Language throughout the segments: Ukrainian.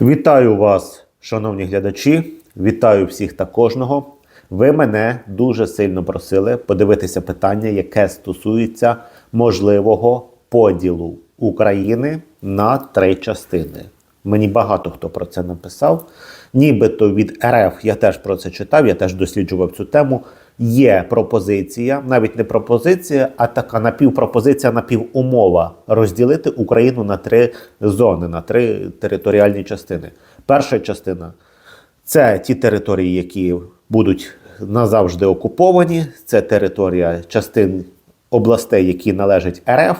Вітаю вас, шановні глядачі. Вітаю всіх та кожного. Ви мене дуже сильно просили подивитися питання, яке стосується можливого поділу України на три частини. Мені багато хто про це написав. Нібито від РФ я теж про це читав, я теж досліджував цю тему. Є пропозиція, навіть не пропозиція, а така напівпропозиція, напівумова розділити Україну на три зони, на три територіальні частини. Перша частина це ті території, які будуть назавжди окуповані. Це територія частин областей, які належать РФ.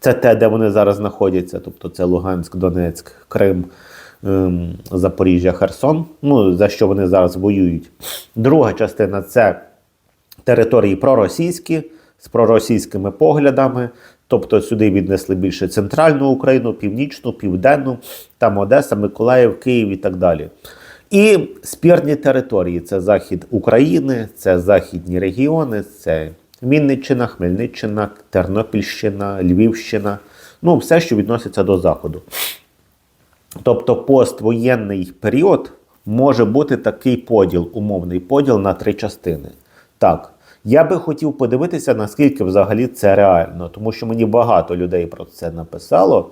Це те, де вони зараз знаходяться, тобто це Луганськ, Донецьк, Крим, Запоріжжя, Херсон, ну, за що вони зараз воюють. Друга частина це території проросійські з проросійськими поглядами. Тобто сюди віднесли більше центральну Україну, північну, південну, там Одеса, Миколаїв, Київ і так далі. І спірні території це захід України, це західні регіони, це Вінниччина, Хмельниччина, Тернопільщина, Львівщина. Ну, все, що відноситься до Заходу. Тобто поствоєнний період може бути такий поділ, умовний поділ на три частини. Так, я би хотів подивитися, наскільки взагалі це реально, тому що мені багато людей про це написало.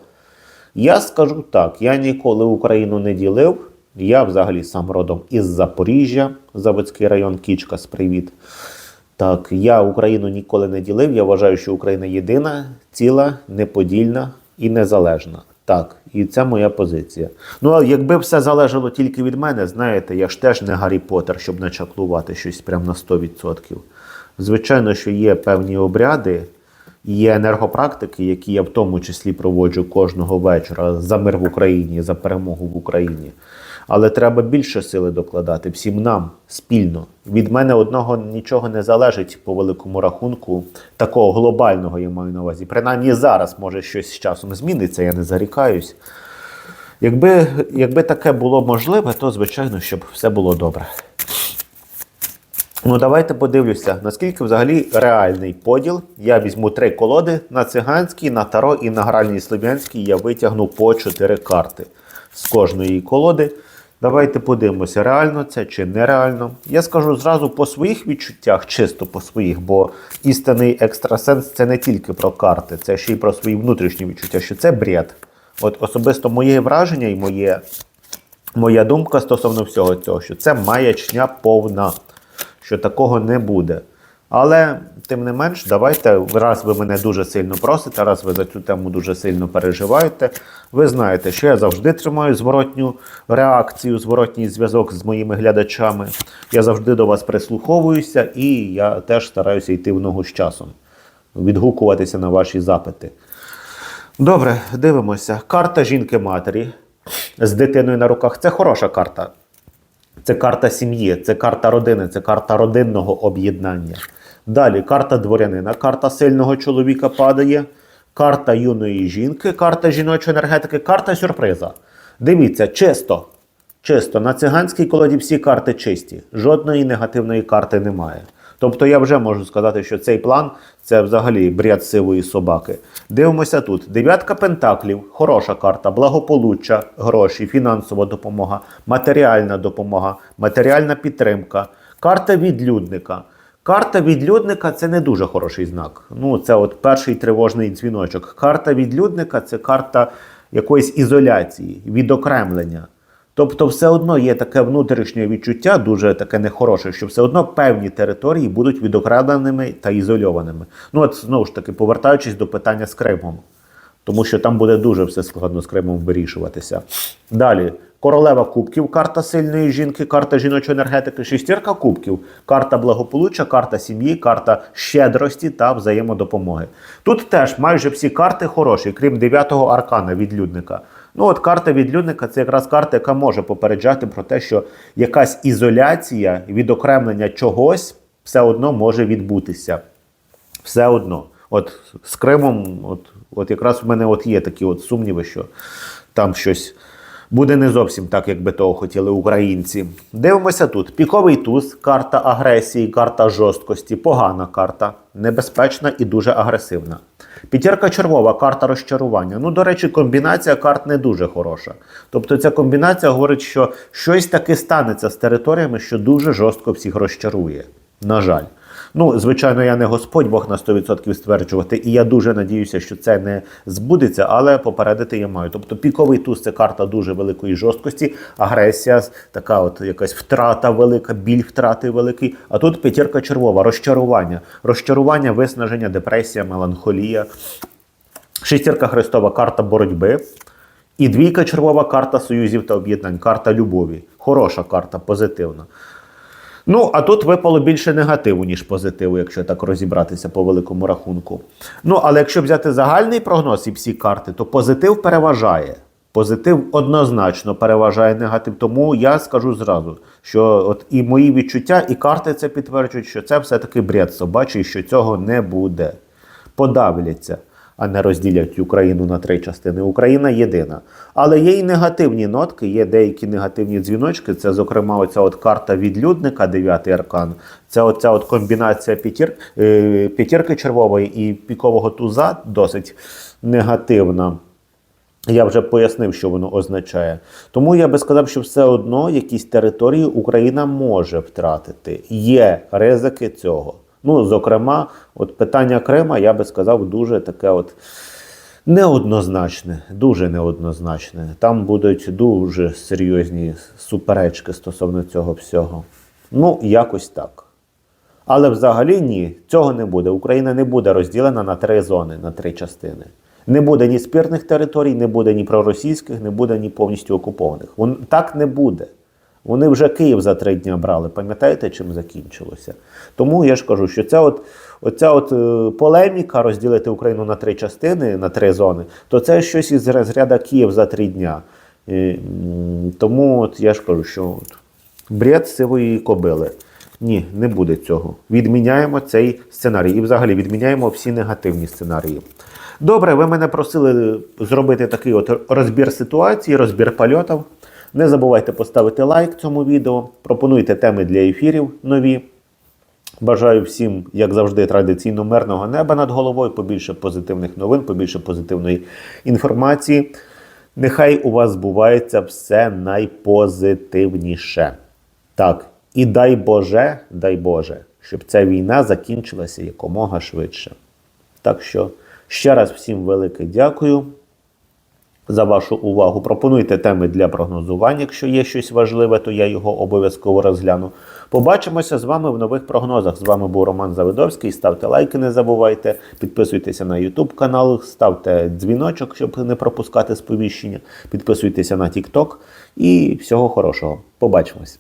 Я скажу так: я ніколи Україну не ділив. Я взагалі сам родом із Запоріжжя, Заводський район, Кічкас, привіт. Так, я Україну ніколи не ділив. Я вважаю, що Україна єдина, ціла, неподільна і незалежна. Так, і це моя позиція. Ну, а якби все залежало тільки від мене, знаєте, я ж теж не Гаррі Поттер, щоб начаклувати щось прямо на 100%. Звичайно, що є певні обряди, є енергопрактики, які я в тому числі проводжу кожного вечора за мир в Україні, за перемогу в Україні. Але треба більше сили докладати всім нам спільно. Від мене одного нічого не залежить по великому рахунку, такого глобального я маю на увазі. Принаймні зараз може щось з часом зміниться, я не зарікаюсь. Якби, якби таке було можливе, то звичайно, щоб все було добре. Ну, давайте подивлюся, наскільки взагалі реальний поділ. Я візьму три колоди на циганській, на таро і на гральній слов'янській я витягну по чотири карти з кожної колоди. Давайте подивимося, реально це чи нереально. Я скажу зразу по своїх відчуттях, чисто по своїх, бо істинний екстрасенс це не тільки про карти, це ще й про свої внутрішні відчуття, що це бред. От особисто моє враження і моє, моя думка стосовно всього цього, що це маячня повна, що такого не буде. Але, тим не менш, давайте, раз ви мене дуже сильно просите, раз ви за цю тему дуже сильно переживаєте, ви знаєте, що я завжди тримаю зворотню реакцію, зворотній зв'язок з моїми глядачами. Я завжди до вас прислуховуюся і я теж стараюся йти в ногу з часом, відгукуватися на ваші запити. Добре, дивимося. Карта жінки-матері з дитиною на руках це хороша карта. Це карта сім'ї, це карта родини, це карта родинного об'єднання. Далі карта дворянина, карта сильного чоловіка падає, карта юної жінки, карта жіночої енергетики, карта сюрприза. Дивіться, чисто. Чисто. На циганській колоді всі карти чисті. Жодної негативної карти немає. Тобто я вже можу сказати, що цей план це взагалі бред сивої собаки. Дивимося тут. Дев'ятка пентаклів, хороша карта, благополуччя, гроші, фінансова допомога, матеріальна допомога, матеріальна підтримка, карта відлюдника. Карта відлюдника це не дуже хороший знак. Ну, це от перший тривожний дзвіночок. Карта відлюдника це карта якоїсь ізоляції, відокремлення. Тобто, все одно є таке внутрішнє відчуття, дуже таке нехороше, що все одно певні території будуть відокремленими та ізольованими. Ну, от знову ж таки, повертаючись до питання з Кримом, тому що там буде дуже все складно з Кримом вирішуватися. Далі. Королева кубків, карта сильної жінки, карта жіночої енергетики, шістірка кубків, карта благополуччя, карта сім'ї, карта щедрості та взаємодопомоги. Тут теж майже всі карти хороші, крім дев'ятого аркана відлюдника. Ну, от карта відлюдника це якраз карта, яка може попереджати про те, що якась ізоляція, відокремлення чогось все одно може відбутися. Все одно. От з Кримом, от, от якраз в мене от є такі от сумніви, що там щось буде не зовсім так, як би того хотіли українці. Дивимося тут: піковий туз, карта агресії, карта жорсткості, погана карта, небезпечна і дуже агресивна. П'ятірка червова карта розчарування. Ну, до речі, комбінація карт не дуже хороша. Тобто ця комбінація говорить, що щось таке станеться з територіями, що дуже жорстко всіх розчарує. На жаль. Ну, звичайно, я не Господь Бог на 100% стверджувати, і я дуже надіюся, що це не збудеться, але попередити я маю. Тобто піковий туз це карта дуже великої жорсткості, агресія, така от якась втрата велика, біль втрати великий. А тут п'ятірка червова, розчарування. Розчарування, виснаження, депресія, меланхолія. Шестірка Христова карта боротьби. І двійка червова карта союзів та об'єднань, карта любові. Хороша карта, позитивна. Ну, а тут випало більше негативу, ніж позитиву, якщо так розібратися по великому рахунку. Ну, але якщо взяти загальний прогноз і всі карти, то позитив переважає. Позитив однозначно переважає негатив. Тому я скажу зразу, що от і мої відчуття, і карти це підтверджують, що це все-таки бред собачий, що цього не буде. Подавляться, а не розділять Україну на три частини. Україна єдина. Але є і негативні нотки, є деякі негативні дзвіночки. Це, зокрема, оця от карта відлюдника, дев'ятий аркан. Це оця от комбінація п'ятір, е, п'ятірки червової і пікового туза досить негативна. Я вже пояснив, що воно означає. Тому я би сказав, що все одно якісь території Україна може втратити. Є ризики цього. Ну, зокрема, от питання Крима, я би сказав, дуже таке от неоднозначне, дуже неоднозначне. Там будуть дуже серйозні суперечки стосовно цього всього. Ну, якось так. Але взагалі ні, цього не буде. Україна не буде розділена на три зони, на три частини. Не буде ні спірних територій, не буде ні проросійських, не буде ні повністю окупованих. Вон, так не буде. Вони вже Київ за три дні брали. Пам'ятаєте, чим закінчилося? Тому я ж кажу, що ця от, оця от е, полеміка розділити Україну на три частини, на три зони, то це щось із розряду Київ за три дня. І, тому от я ж кажу, що от, бред сивої кобили. Ні, не буде цього. Відміняємо цей сценарій. І взагалі відміняємо всі негативні сценарії. Добре, ви мене просили зробити такий от розбір ситуації, розбір польотів. Не забувайте поставити лайк цьому відео, пропонуйте теми для ефірів нові. Бажаю всім, як завжди, традиційно мирного неба над головою, побільше позитивних новин, побільше позитивної інформації. Нехай у вас збувається все найпозитивніше. Так, і дай Боже, дай Боже, щоб ця війна закінчилася якомога швидше. Так що ще раз всім велике дякую за вашу увагу. Пропонуйте теми для прогнозування. Якщо є щось важливе, то я його обов'язково розгляну. Побачимося з вами в нових прогнозах. З вами був Роман Завидовський. Ставте лайки, не забувайте, підписуйтеся на YouTube канал, ставте дзвіночок, щоб не пропускати сповіщення. Підписуйтеся на TikTok і всього хорошого. Побачимось.